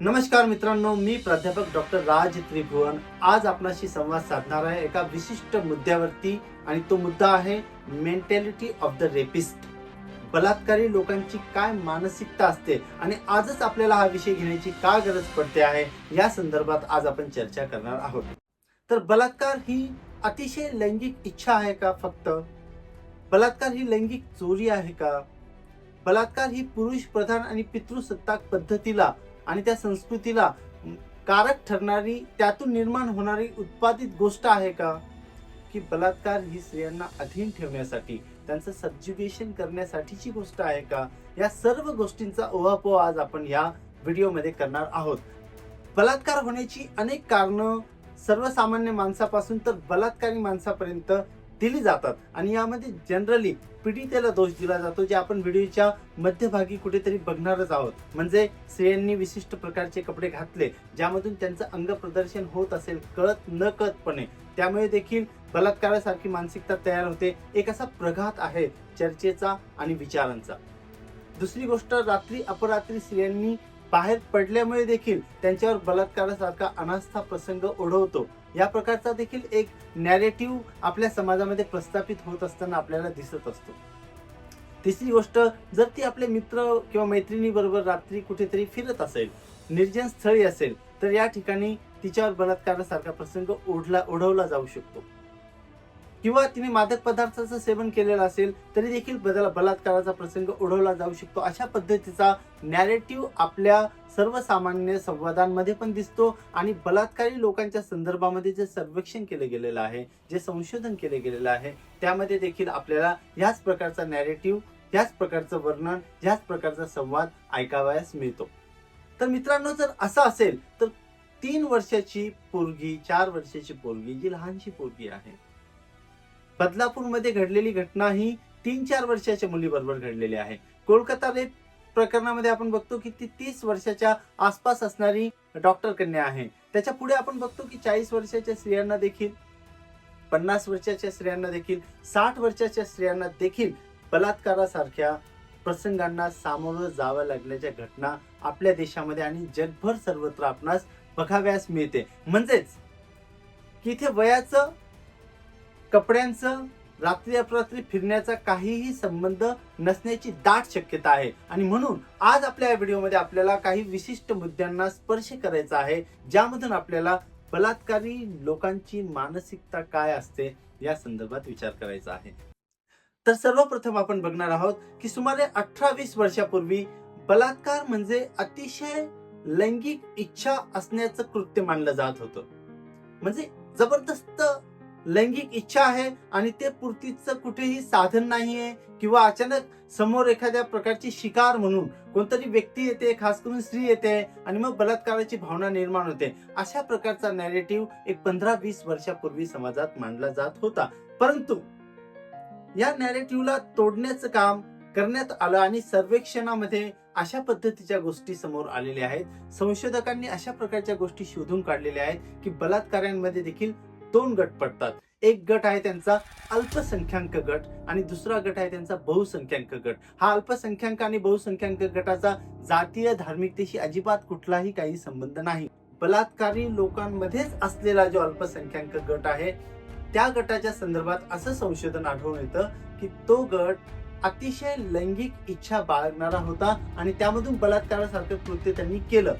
नमस्कार मित्रांनो मी प्राध्यापक डॉक्टर राज त्रिभुवन. आज आपणाशी संवाद साधणार आहे एका विशिष्ट मुद्द्यावरती आणि तो मुद्दा आहे मेंटॅलिटी ऑफ द रेपिस्ट बलात्कारी लोकांची काय मानसिकता असते आणि आजच आपल्याला हा विषय घेण्याची का गरज पडते आहे या संदर्भात आज आपण चर्चा करणार आहोत. तर बलात्कार ही अतिशय लैंगिक इच्छा आहे का फक्त? बलात्कार ही लैंगिक चोरी आहे का? बलात्कार ही पुरुष प्रधान आणि पितृसत्ताक पद्धतीला आणि त्या संस्कृतीला कारक ठरणारी त्यातून निर्माण होणारी उत्पादित गोष्ट आहे का? की बलात्कार ही स्त्रियांना अधीन ठेवण्यासाठी त्यांचं सबज्युगेशन करण्यासाठीची गोष्ट आहे का? या सर्व गोष्टींचा ओहापोह आज आपण या व्हिडिओमध्ये करणार आहोत. बलात्कार होण्याची अनेक कारणं सर्वसामान्य माणसापासून तर बलात्कारी माणसापर्यंत दिली जातात. आणि यामध्ये जनरली पीडितेला दोष दिला जातो जे आपण व्हिडिओच्या मध्यभागी कुठेतरी बघणारच आहोत. म्हणजे स्त्रियांनी विशिष्ट प्रकारचे कपडे घातले ज्यामधून त्यांचं अंग प्रदर्शन होत असेल कळत न कळतपणे त्यामुळे देखील बलात्कारासारखी मानसिकता तयार होते. एक असा प्रघात आहे चर्चेचा आणि विचारांचा. दुसरी गोष्ट रात्री अपरात्री स्त्रियांनी बाहेर पडल्यामुळे देखील त्यांच्यावर बलात्कारासारखा अनास्था प्रसंग ओढवतो. या प्रकारचा देखील एक नॅरेटिव्ह आपल्या समाजामध्ये प्रस्थापित होत असताना आपल्याला दिसत असतो. तिसरी गोष्ट जर ती आपले मित्र किंवा मैत्रिणीबरोबर रात्री कुठेतरी फिरत असेल निर्जन स्थळी असेल तर या ठिकाणी तिच्यावर बलात्कारासारखा प्रसंग ओढला ओढवला जाऊ शकतो. किंवा तिने मादक पदार्थाचं सेवन केलेलं असेल तरी देखील बदल बलात्काराचा प्रसंग ओढवला जाऊ शकतो. अशा पद्धतीचा नॅरेटिव्ह आपल्या सर्वसामान्य संवादांमध्ये पण दिसतो आणि बलात्कारी लोकांच्या संदर्भामध्ये जे सर्वेक्षण केलं गेलेलं आहे जे संशोधन केले गेलेलं आहे त्यामध्ये देखील आपल्याला याच प्रकारचा नॅरेटिव्ह याच प्रकारचं वर्णन याच प्रकारचा संवाद ऐकावयास मिळतो. तर मित्रांनो जर असं असेल तर तीन वर्षाची पोरगी चार वर्षाची पोरगी जी लहानशी पोरगी आहे बदलापूरमध्ये घडलेली घटना ही तीन चार वर्षाच्या मुलीबरोबर घडलेली आहे. कोलकाता रेप प्रकरणामध्ये आपण बघतो की ती तीस वर्षाच्या आसपास असणारी डॉक्टर कन्या आहे. त्याच्या पुढे आपण बघतो की चाळीस वर्षाच्या स्त्रियांना देखील पन्नास वर्षाच्या स्त्रियांना देखील साठ वर्षाच्या स्त्रियांना देखील बलात्कारासारख्या प्रसंगांना सामोरं जावं लागल्याच्या घटना आपल्या देशामध्ये आणि जगभर सर्वत्र आपणास बघाव्यास मिळते. म्हणजेच की इथे वयाचं कपड्यांचं रात्री अपरात्री फिरण्याचा काहीही संबंध नसण्याची दाट शक्यता आहे. आणि म्हणून आज आपल्या या व्हिडिओमध्ये आपल्याला काही विशिष्ट मुद्द्यांना स्पर्श करायचा आहे ज्यामधून आपल्याला बलात्कारी लोकांची मानसिकता काय असते या संदर्भात विचार करायचा आहे. तर सर्वप्रथम आपण बघणार आहोत की सुमारे अठरा वीस वर्षापूर्वी बलात्कार म्हणजे अतिशय लैंगिक इच्छा असण्याचं कृत्य मानलं जात होतं. म्हणजे जबरदस्त लैंगिक इच्छा आहे आणि ते पूर्तीचं कुठेही साधन नाहीये किंवा अचानक समोर एखाद्या प्रकारची शिकार म्हणून कोणतरी व्यक्ती येते खास करून स्त्री येते आणि मग बलात्काराची भावना निर्माण होते. अशा प्रकारचा नॅरेटिव्ह एक पंधरा वीस वर्षापूर्वी समाजात मांडला जात होता. परंतु या नॅरेटिव्हला तोडण्याचं काम करण्यात आलं आणि सर्वेक्षणामध्ये अशा पद्धतीच्या गोष्टी समोर आलेल्या आहेत. संशोधकांनी अशा प्रकारच्या गोष्टी शोधून काढलेल्या आहेत की बलात्कारांमध्ये देखील दोन गट पडतात. एक गट आहे त्यांचा अल्पसंख्याक गट आणि दुसरा गट आहे त्यांचा बहुसंख्याक गट. हा अल्पसंख्याक आणि बहुसंख्याक गटाचा जातीय धार्मिकतेशी अजिबात कुठलाही काही संबंध नाही. बलात्कारी लोकांमध्येच असलेला जो अल्पसंख्याक गट आहे त्या गटाच्या संदर्भात असं संशोधन आढळून येतं की तो गट अतिशय लैंगिक इच्छा बाळगणारा होता आणि त्यामधून बलात्कारासारखं कृत्य त्यांनी केलं.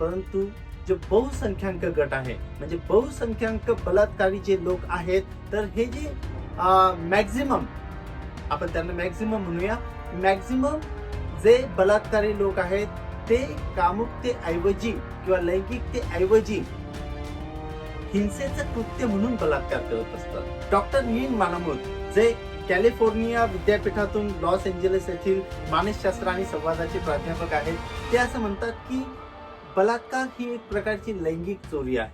परंतु जे बहुसंख्याक गट आहे म्हणजे बहुसंख्याक बलात्कारी जे लोक आहेत तर हे जे मॅक्झिमम आपण त्यांना मॅक्झिमम म्हणूया. मॅक्झिमम जे बलात्कारी लोक आहेत ते कामुकतेऐवजी किंवा लैंगिकतेऐवजी हिंसेचं कृत्य म्हणून बलात्कार करत असतात. डॉक्टर नीन मानमूत जे कॅलिफोर्निया विद्यापीठातून लॉस एंजलिस येथील मानसशास्त्र आणि संवादाचे प्राध्यापक आहेत ते असं म्हणतात की बलात्कार ही एक प्रकारची लैंगिक चोरी आहे.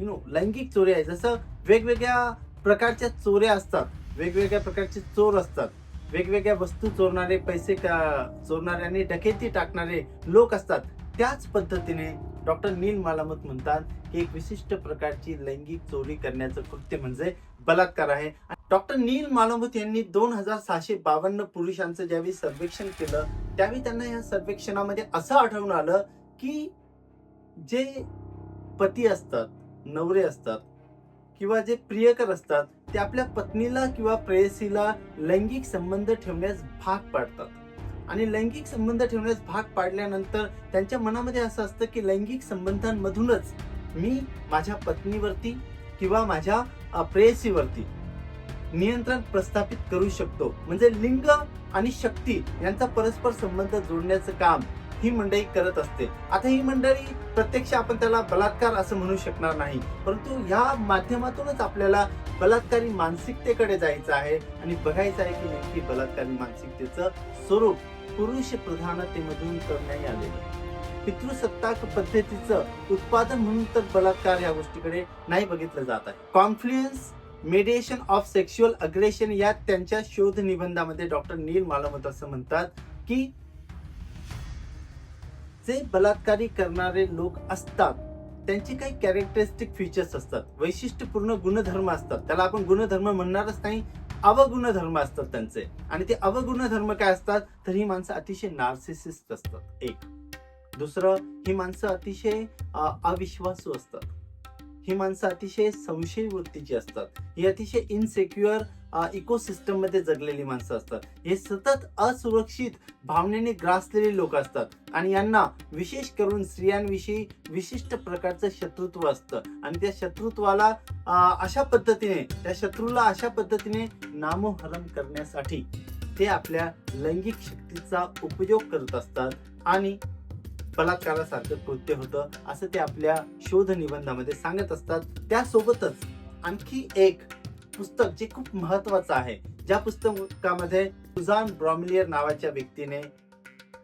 यु नो लैंगिक चोरी आहे. जसं वेगवेगळ्या प्रकारच्या चोऱ्या असतात वेगवेगळ्या प्रकारचे चोर असतात वेगवेगळ्या वस्तू चोरणारे पैसे चोरणारे आणि डकेती टाकणारे लोक असतात. त्याच पद्धतीने डॉक्टर नील मालामत म्हणतात की एक विशिष्ट प्रकारची लैंगिक चोरी करण्याचं कृत्य म्हणजे बलात्कार आहे. डॉक्टर नील मालमूत यांनी दोन हजार सहाशे बावन्न पुरुषांचं ज्यावेळी सर्वेक्षण केलं त्यावेळी त्यांना या सर्वेक्षणामध्ये असं आढळून आलं की जे पती असतात नवरे असतात किंवा जे प्रियकर असतात ते आपल्या पत्नीला किंवा प्रेयसीला लैंगिक संबंध ठेवण्यास भाग पाडतात. आणि लैंगिक संबंध ठेवण्यास भाग पाडल्यानंतर त्यांच्या मनामध्ये असं असतं की लैंगिक संबंधांमधूनच मी माझ्या पत्नीवरती किंवा माझ्या प्रेयसीवरती नियंत्रण प्रस्थापित करू शकतो. म्हणजे लिंग आणि शक्ती यांचा परस्पर संबंध जोडण्याचं काम ही मंडळी करत असते. आता ही मंडळी प्रत्यक्ष आपण त्याला बलात्कार असं म्हणू शकणार नाही. परंतु या माध्यमातूनच आपल्याला बलात्कारी मानसिकतेकडे जायचं आहे आणि बघायचं आहे की नेमकी बलात्कारी मानसिकतेचं स्वरूप पुरुष प्रधानतेमधून करण्यात आलेलं पितृसत्ताक पद्धतीचं उत्पादन म्हणून तर बलात्कार या गोष्टीकडे नाही बघितलं जात आहे. Confluence mediation of sexual aggression या त्यांच्या शोध निबंधामध्ये डॉक्टर नील मालमत असं म्हणतात की जे बलात्कारी करणारे लोक असतात त्यांचे काही कॅरेक्टरिस्टिक फीचर्स असतात वैशिष्ट्यपूर्ण गुणधर्म असतात. त्याला आपण गुणधर्म म्हणणारच नाही अवगुणधर्म असतात त्यांचे. आणि ते अवगुणधर्म काय असतात? तर ही माणसं अतिशय नार्सिसिस्ट असतात एक. दुसरं ही माणसं अतिशय अविश्वासू असतात. ही माणसं अतिशय संशय वृत्तीची असतात. ही अतिशय इनसेक्युअर इकोसिस्टममध्ये जगलेली माणसं असतात. हे सतत असुरक्षित भावनेने ग्रासलेले लोक असतात. आणि यांना विशेष करून स्त्रियांविषयी विशिष्ट प्रकारचं शत्रुत्व असतं. आणि त्या शत्रुत्वाला अशा पद्धतीने त्या शत्रूला अशा पद्धतीने नामोहरण करण्यासाठी ते आपल्या लैंगिक शक्तीचा उपयोग करत असतात. आणि बलात्कारासारखं कृत्य होतं असं ते आपल्या शोध निबंधामध्ये सांगत असतात. त्यासोबतच आणखी एक पुस्तक जे खूप महत्वाचं आहे. ज्या पुस्तकामध्ये सुझान ब्रॉमिलियर नावाच्या व्यक्तीने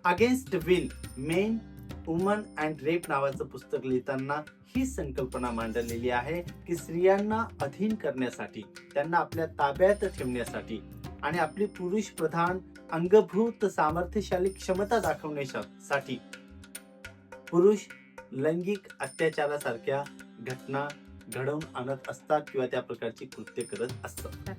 against will men woman and rape नावाचं पुस्तक लिहिताना ही संकल्पना मांडलेली आहे की स्त्रियांना अधीन करण्यासाठी त्यांना आपल्या ताब्यात ठेवण्यासाठी आणि आपली पुरुष प्रधान अंगभूत सामर्थ्यशाली क्षमता दाखवण्यासाठी पुरुष लैंगिक अत्याचारासारख्या घटना घडवून आणत असतात किंवा त्या प्रकारची कृत्य करत असतात.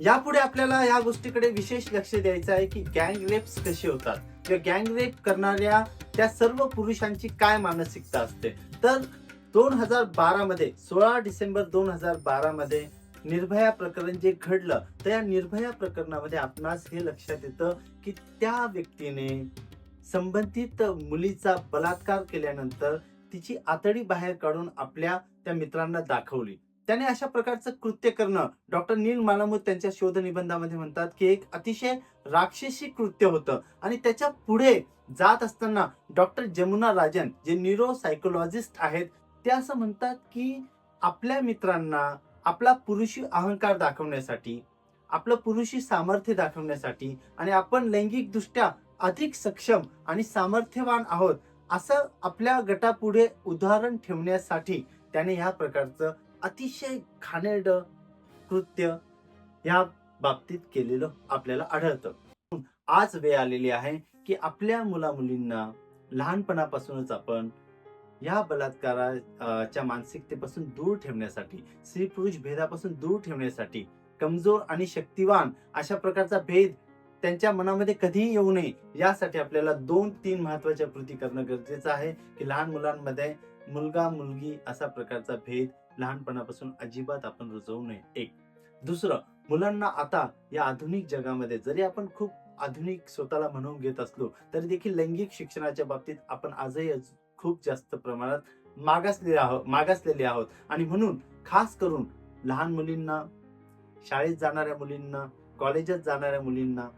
यापुढे आपल्याला या गोष्टीकडे विशेष लक्ष द्यायचं आहे की गँग रेप्स कसे होतात? किंवा गँग रेप करणाऱ्या त्या सर्व पुरुषांची काय मानसिकता असते? तर दोन हजार बारा मध्ये सोळा डिसेंबर दोन हजार बारा मध्ये निर्भया प्रकरण जे घडलं तर या निर्भया प्रकरणामध्ये आपणास हे लक्षात येतं की त्या व्यक्तीने संबंधित मुलीचा बलात्कार केल्यानंतर तिची आतडी बाहेर काढून आपल्या त्या मित्रांना दाखवली. त्याने अशा प्रकारचं कृत्य करणं डॉक्टर नील मालामुत त्यांच्या शोध निबंधामध्ये म्हणतात की एक अतिशय राक्षसी कृत्य होतं. आणि त्याच्या पुढे जात असताना डॉक्टर जमुना राजन जे न्यूरो सायकोलॉजिस्ट आहेत ते असं म्हणतात की आपल्या मित्रांना आपला पुरुषी अहंकार दाखवण्यासाठी आपलं पुरुषी सामर्थ्य दाखवण्यासाठी आणि आपण लैंगिकदृष्ट्या अधिक सक्षम आणि सामर्थ्यवान आहोत असं आपल्या गटापुढे उदाहरण ठेवण्यासाठी त्याने ह्या प्रकारचं अतिशय घाणेरड कृत्य या बाबतीत केलेलं आपल्याला आढळतं. आज वेळ आलेली आहे की आपल्या मुला मुलींना लहानपणापासूनच आपण या बलात्काराच्या मानसिकतेपासून दूर ठेवण्यासाठी स्त्री पुरुष भेदापासून दूर ठेवण्यासाठी कमजोर आणि शक्तिवान अशा प्रकारचा भेद त्यांच्या मनामध्ये कधीही येऊ नये. यासाठी आपल्याला दोन तीन महत्त्वाच्या कृती करणं गरजेचं आहे की लहान मुलांमध्ये मुलगा मुलगी असा प्रकारचा भेद लहानपणापासून अजिबात आपण रुजवू नये. एक. दुसरं मुलांना आता या आधुनिक जगामध्ये जरी आपण खूप आधुनिक स्वतःला म्हणून घेत असलो तरी देखील लैंगिक शिक्षणाच्या बाबतीत आपण आजही खूप जास्त प्रमाणात मागासलेले आहोत मागासलेले आहोत. आणि म्हणून खास करून लहान मुलींना शाळेत जाणाऱ्या मुलींना कॉलेजात जाणाऱ्या मुलींना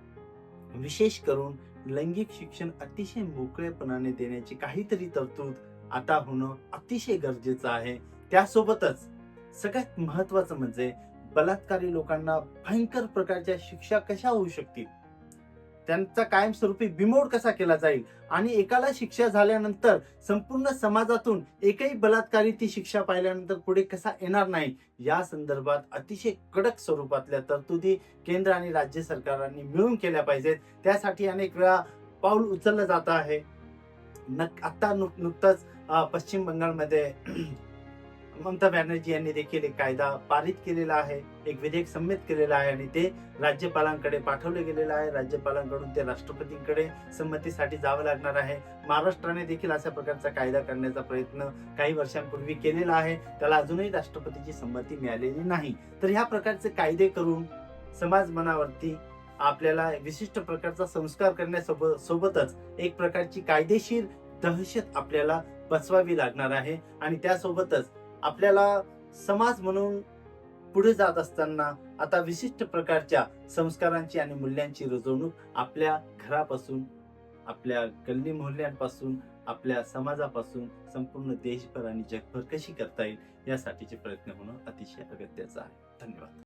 विशेष करून लैंगिक शिक्षण अतिशय मोकळेपणाने देण्याची काहीतरी तरतूद आता होणं अतिशय गरजेचं आहे. त्यासोबतच सगळ्यात महत्वाचं म्हणजे बलात्कारी लोकांना भयंकर प्रकारच्या शिक्षा कशा होऊ शकतील? त्यांचा कायमस्वरूपी बिमोड कसा केला जाईल? आणि एकाला शिक्षा झाल्यानंतर संपूर्ण समाजातून एकही बलात्कारी ती शिक्षा पाहिल्यानंतर पुढे कसा येणार नाही? या संदर्भात अतिशय कडक स्वरूपातल्या तरतुदी केंद्र आणि राज्य सरकारांनी मिळून केल्या पाहिजेत. त्यासाठी अनेक वेळा पाऊल उचललं जात आहे. नक आता नुक नुकतंच पश्चिम बंगालमध्ये ममता बॅनर्जी यांनी देखील एक कायदा पारित केलेला आहे एक विधेयक संमत केलेला आहे आणि ते राज्यपालांकडे पाठवले गेलेलं आहे. राज्यपालांकडून ते राष्ट्रपतींकडे संमतीसाठी जावं लागणार आहे. महाराष्ट्राने देखील अशा प्रकारचा कायदा करण्याचा प्रयत्न काही वर्षांपूर्वी केलेला आहे. त्याला अजूनही राष्ट्रपतीची संमती मिळालेली नाही. तर ह्या प्रकारचे कायदे करून समाज मनावरती आपल्याला विशिष्ट प्रकारचा संस्कार करण्यासोबत सोबतच एक प्रकारची कायदेशीर दहशत आपल्याला बसवावी लागणार आहे. आणि त्यासोबतच आपल्याला समाज म्हणून पुढे जात असताना आता विशिष्ट प्रकारच्या संस्कारांची आणि मूल्यांची रुजवणूक आपल्या घरापासून आपल्या गल्ली मोहल्ल्यांपासून आपल्या समाजापासून संपूर्ण देशभर आणि जगभर कशी करता येईल यासाठीचे प्रयत्न होणं अतिशय अगत्याचं आहे. धन्यवाद.